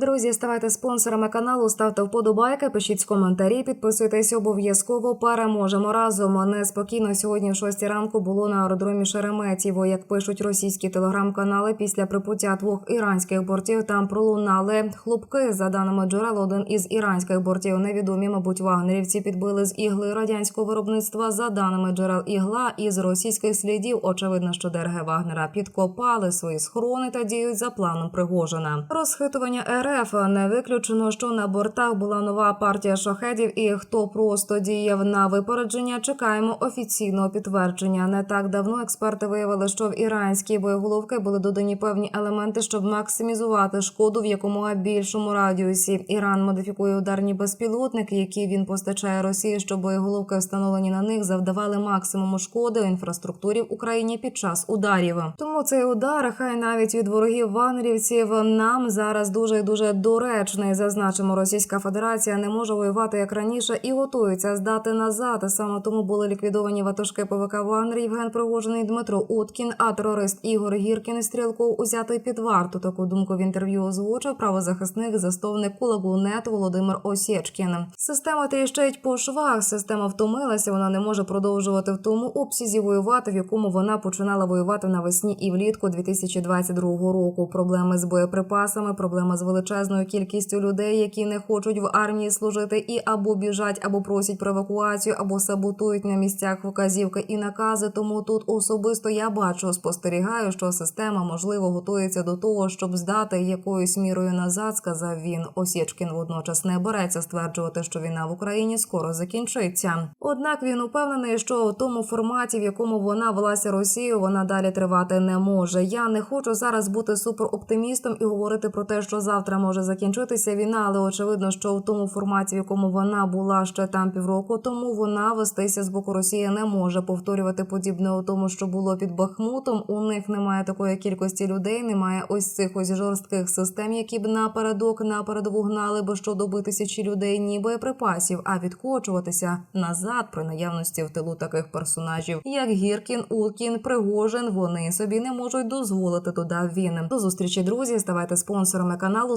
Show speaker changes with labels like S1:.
S1: Друзі, ставайте спонсорами каналу, ставте вподобайки, пишіть коментарі, підписуйтесь обов'язково. Переможемо разом. Неспокійно сьогодні в 6 ранку було на аеродромі Шереметєво. Як пишуть російські телеграм-канали, після прибуття двох іранських бортів там пролунали хлопки. За даними джерел, один із іранських бортів невідомі, мабуть, вагнерівці підбили з ігли радянського виробництва. За даними джерел ігла із російських слідів, очевидно, що ДРГ Вагнера підкопали свої схорони та діють за планом Пригожина. Розхитування РФ не виключено, що на бортах була нова партія шахедів, і хто просто діяв на випередження. Чекаємо офіційного підтвердження. Не так давно експерти виявили, що в іранські боєголовки були додані певні елементи, щоб максимізувати шкоду в якомога більшому радіусі. Іран модифікує ударні безпілотники, які він постачає Росії, щоб боєголовки, встановлені на них, завдавали максимуму шкоди інфраструктурі в Україні під час ударів. Тому цей удар, хай навіть від ворогів вагнерівців, нам зараз дуже і дуже доречний. Зазначимо, Російська Федерація не може воювати як раніше і готується здати назад. Саме тому були ліквідовані ватажки ПВК Вагнер Євген Пригожин Дмитро Уткін, а терорист Ігор Гіркін Стрілков узятий під варту. Таку думку в інтерв'ю озвучив правозахисник засновник Кулагунет Володимир Осєчкін. Система тріщить по швах. Система втомилася. Вона не може продовжувати в тому обсязі воювати, в якому вона починала воювати навесні і влітку 2022 року. Проблеми з боєприпасами, проблеми з величезною кількістю людей, які не хочуть в армії служити, і або біжать, або просять про евакуацію, або саботують на місцях вказівки і накази. Тому тут особисто я бачу, спостерігаю, що система можливо готується до того, щоб здати якоюсь мірою назад. Сказав він. Осєчкін водночас не береться стверджувати, що війна в Україні скоро закінчиться. Однак він упевнений, що в тому форматі, в якому вона велася Росією, вона далі тривати не може. Я не хочу зараз бути супероптимістом і говорити про те, що завтра може закінчитися війна, але очевидно, що в тому форматі, в якому вона була ще там півроку тому, вона вестися з боку Росії не може повторювати подібне у тому, що було під Бахмутом. У них немає такої кількості людей, немає ось цих ось жорстких систем, які б напередок на передову гнали би щодоби тисячі людей, ні боєприпасів, а відкочуватися назад при наявності в тилу таких персонажів, як Гіркін, Уткін, Пригожин. Вони собі не можуть дозволити. Додав він. До зустрічі, друзі. Ставайте спонсорами каналу,